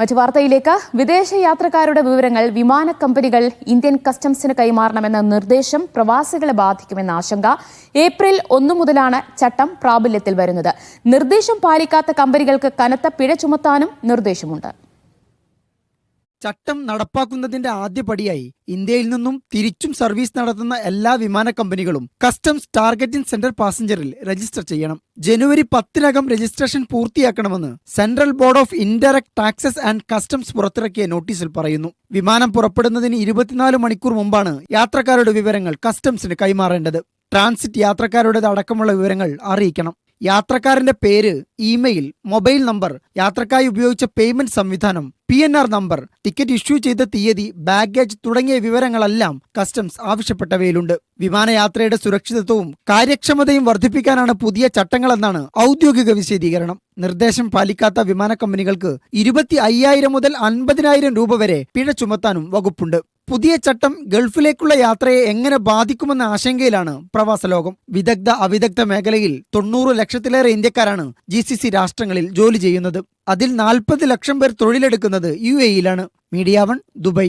മറ്റു വാർത്തയിലേക്ക്. വിദേശ യാത്രക്കാരുടെ വിവരങ്ങൾ വിമാന കമ്പനികൾ ഇന്ത്യൻ കസ്റ്റംസിന് കൈമാറണമെന്ന നിർദ്ദേശം പ്രവാസികളെ ബാധിക്കുമെന്ന ആശങ്ക ഏപ്രിൽ ഒന്നു മുതലാണ് ചട്ടം പ്രാബല്യത്തിൽ വരുന്നത്. നിർദ്ദേശം പാലിക്കാത്ത കമ്പനികൾക്ക് കനത്ത പിഴ ചുമത്താനും നിർദ്ദേശമുണ്ട്. ചട്ടം നടപ്പാക്കുന്നതിന്റെ ആദ്യപടിയായി ഇന്ത്യയിൽ നിന്നും തിരിച്ചും സർവീസ് നടത്തുന്ന എല്ലാ വിമാന കമ്പനികളും കസ്റ്റംസ് ടാർഗറ്റിംഗ് സെന്റർ പാസഞ്ചറിൽ രജിസ്റ്റർ ചെയ്യണം. ജനുവരി പത്തിനകം രജിസ്ട്രേഷൻ പൂർത്തിയാക്കണമെന്ന് central board of indirect taxes and customs പുറത്തിറക്കിയ നോട്ടീസിൽ പറയുന്നു. വിമാനം പുറപ്പെടുന്നതിന് ഇരുപത്തിനാല് മണിക്കൂർ മുമ്പാണ് യാത്രക്കാരുടെ വിവരങ്ങൾ കസ്റ്റംസിന് കൈമാറേണ്ടത്. ട്രാൻസിറ്റ് യാത്രക്കാരുടേത് അടക്കമുള്ള വിവരങ്ങൾ അറിയിക്കണം. യാത്രക്കാരന്റെ പേര് ഇമെയിൽ മൊബൈൽ നമ്പർ യാത്രക്കായി ഉപയോഗിച്ച പേയ്മെന്റ് സംവിധാനം P N R number ticket issue ചെയ്ത തീയതി ബാഗേജ് തുടങ്ങിയ വിവരങ്ങളെല്ലാം കസ്റ്റംസ് ആവശ്യപ്പെട്ടവയിലുണ്ട്. വിമാനയാത്രയുടെ സുരക്ഷിതത്വവും കാര്യക്ഷമതയും വർദ്ധിപ്പിക്കാനാണ് പുതിയ ചട്ടങ്ങളെന്നാണ് ഔദ്യോഗിക വിശദീകരണം. നിർദ്ദേശം പാലിക്കാത്ത വിമാന കമ്പനികൾക്ക് ഇരുപത്തി അയ്യായിരം മുതൽ അൻപതിനായിരം രൂപ വരെ പിഴ ചുമത്താനും വകുപ്പുണ്ട്. പുതിയ ചട്ടം ഗൾഫിലേക്കുള്ള യാത്രയെ എങ്ങനെ ബാധിക്കുമെന്ന ആശങ്കയിലാണ് പ്രവാസ ലോകം. വിദഗ്ധ അവിദഗ്ധ മേഖലയിൽ തൊണ്ണൂറ് ലക്ഷത്തിലേറെ ഇന്ത്യക്കാരാണ് ജി സി സി രാഷ്ട്രങ്ങളിൽ ജോലി ചെയ്യുന്നത്. അതിൽ നാൽപ്പത് ലക്ഷം പേർ തൊഴിലെടുക്കുന്നത് യു എയിലാണ് മീഡിയ വൺ ദുബൈ